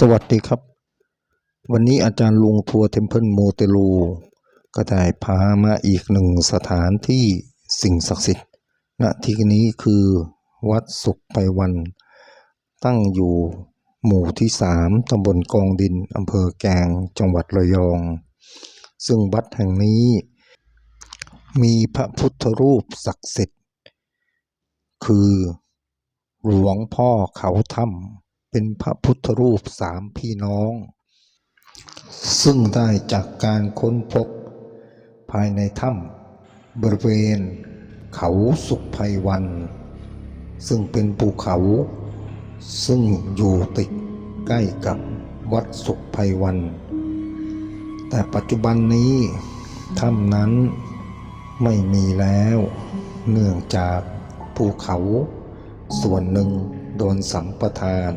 สวัสดีครับ วันนี้อาจารย์ลุงทัวร์เทมเพิลโมเตลูก็ได้พามาอีกหนึ่งสถานที่สิ่งศักดิ์สิทธิ์ณที่นี้คือวัดสุขไปวัน ตั้งอยู่หมู่ที่สามตำบลกองดินอำเภอแกงจังหวัดระยอง ซึ่งวัดแห่งนี้ มีพระพุทธรูปศักดิ์สิทธิ์ คือหลวงพ่อเขาถ้ำ เป็นพระพุทธรูปสามพี่น้อง ซึ่งได้จากการค้นพบภายในถ้ำบริเวณ เขาสุขไพวัน ซึ่งเป็นภูเขา ซึ่งอยู่ติดใกล้กับวัดสุขไพวัน แต่ปัจจุบันนี้ถ้ำนั้นไม่มีแล้ว เนื่องจากภูเขาส่วนหนึ่งโดนสัมปทาน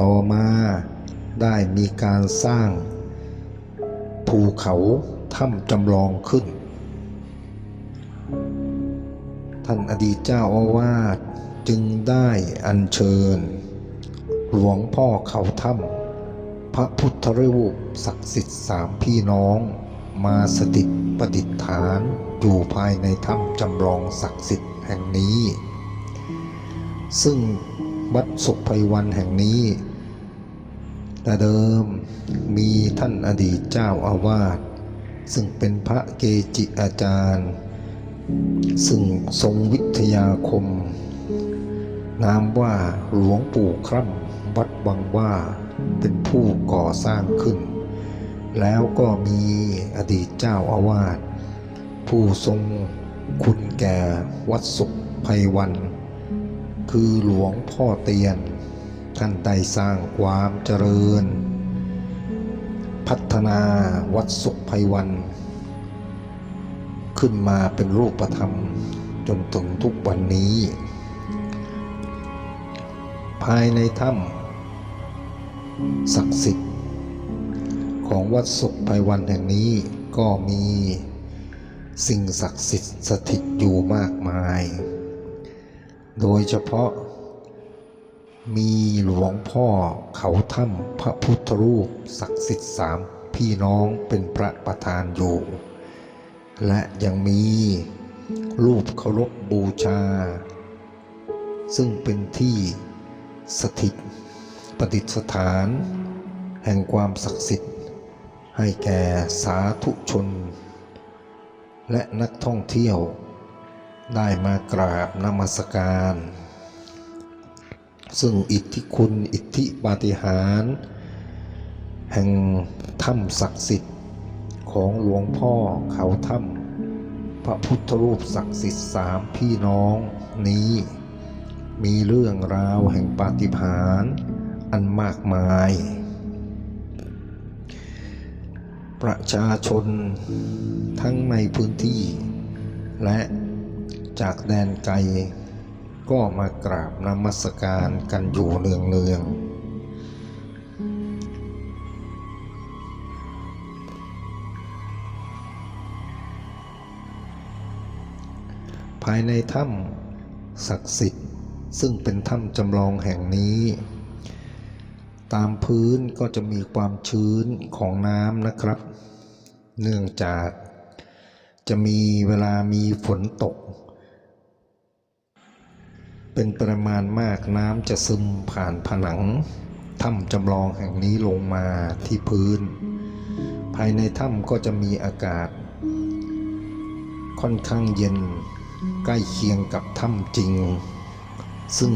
ต่อมาได้มีการสร้าง ภูเขาถ้ำจำลองขึ้น ท่านอดีตเจ้าอาวาสจึงได้อัญเชิญ หลวงพ่อเขาถ้ำพระพุทธรูปศักดิ์สิทธิ์สามพี่น้องมาสถิตประดิษฐานอยู่ภายในถ้ำจำลองศักดิ์สิทธิ์แห่งนี้ ซึ่ง วัดสุขไพวันแห่งนี้ แต่เดิมมีท่านอดีตเจ้าอาวาสซึ่งเป็นพระเกจิอาจารย์ ซึ่งทรงวิทยาคม นามว่าหลวงปู่คร่ำวัดวังว่าเป็นผู้ก่อสร้างขึ้น แล้วก็มีอดีตเจ้าอาวาสผู้ทรงคุณแก่วัดสุขไพวัน คือหลวงพ่อเตียน ท่านได้สร้างความเจริญ พัฒนาวัดสุขไพวัน ขึ้นมาเป็นรูปธรรมจนถึงทุกวันนี้ ภายในถ้ำศักดิ์สิทธิ์ ของวัดสุขไพวันแห่งนี้ก็มีสิ่งศักดิ์สิทธิ์สถิตอยู่มากมาย โดยเฉพาะมีหลวงพ่อเขาถ้ำพระพุทธรูปศักดิ์สิทธิ์สามพี่น้องเป็นพระประธานอยู่ และยังมีรูปเคารพบูชา ซึ่งเป็นที่สถิตประดิษฐาน แห่งความศักดิ์สิทธิ์ ให้แก่สาธุชน และนักท่องเที่ยว ได้มากราบนมัสการ ซึ่งอิทธิคุณอิทธิปาฏิหาริย์แห่งถ้ำศักดิ์สิทธิ์ของหลวงพ่อเขาถ้ำพระพุทธรูปศักดิ์สิทธิ์สามพี่น้องนี้มีเรื่องราวแห่งปาฏิหาริย์อันมากมาย ประชาชนทั้งในพื้นที่และ จากแดนไกล ก็มากราบนมัสการกันอยู่เนืองๆภายในถ้ำศักดิ์สิทธิ์ ซึ่งเป็นถ้ำจำลองแห่งนี้ ตามพื้นก็จะมีความชื้นของน้ำนะครับ เนื่องจากจะมีเวลามีฝนตก เป็นประมาณมากน้ำจะซึมผ่านผนังถ้ำจำลองแห่งนี้ลงมาที่พื้น ภายในถ้ำก็จะมีอากาศ ค่อนข้างเย็นใกล้เคียงกับถ้ำจริง ซึ่ง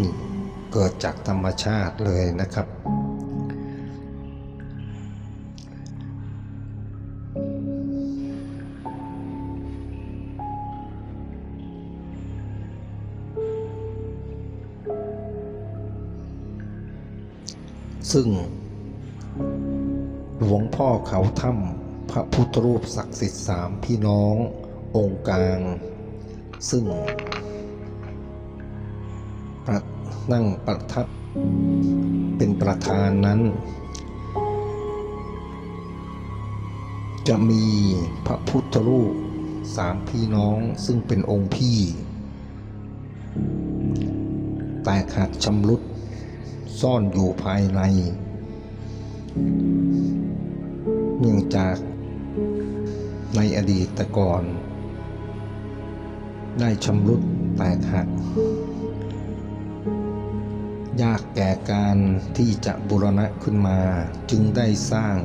เกิดจากธรรมชาติเลยนะครับ ซึ่ง หลวงพ่อเขาถ้ำพระพุทธรูปศักดิ์สิทธิ์สามพี่น้ององค์กลาง ซึ่งประนั่งประทับเป็นประธานนั้น จะมีพระพุทธรูปสามพี่น้องซึ่งเป็นองค์พี่ แตกหักชำรุด ซ่อนอยู่ภายใน เนื่องจากในอดีตก่อน ได้ชำรุดแตกหัก ยากแก่การที่จะบูรณะขึ้นมาจึงได้สร้าง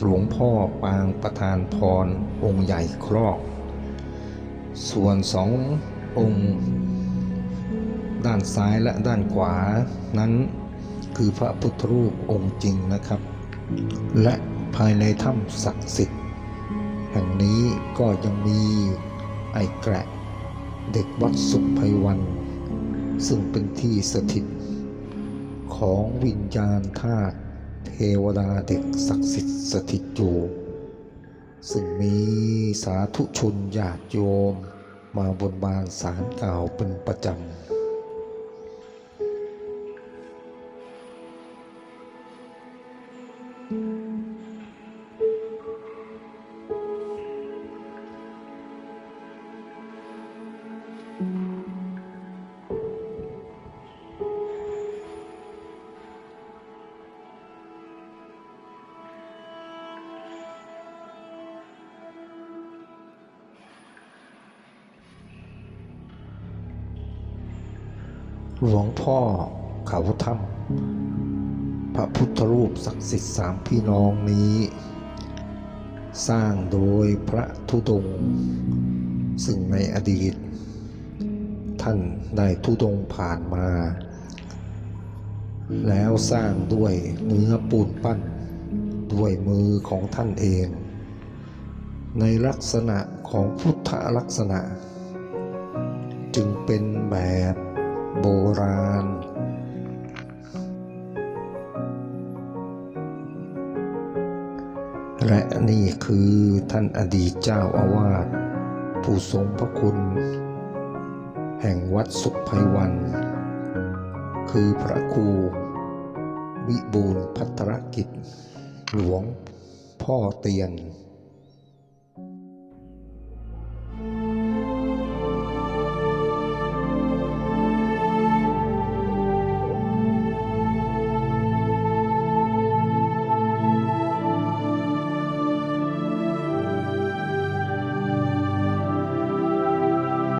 หลวงพ่อปางประธานพรองค์ใหญ่ครอบส่วนสององค์ ด้านซ้ายและด้านขวานั้น คือพระพุทธรูปองค์จริงนะครับ และภายในถ้ำศักดิ์สิทธิ์ แห่งนี้ก็ยังมีไอ้แกะเด็กวัดสุขภัยวัน ซึ่งเป็นที่สถิต ของวิญญาณธาตุเทวดาเด็กศักดิ์สิทธิ์สถิตอยู่ซึ่งมีสาธุชนญาติโยม มาบนบานสารกล่าวเป็นประจำ หลวงพ่อเขาถ้ำพระพุทธรูปศักดิ์สิทธิ์สามพี่น้องนี้ สร้างโดยพระธุดง ซึ่งในอดีต ท่านได้ธุดงผ่านมา แล้วสร้างด้วยเนื้อปูนปั้น ด้วยมือของท่านเอง ในลักษณะของพุทธลักษณะ จึงเป็นแบบ โบราณ และนี่คือท่านอดีตเจ้าอาวาสผู้ทรงพระคุณ แห่งวัดสุขภัยวัน คือพระครูวิบูลพัทรกิจ หลวงพ่อเตียน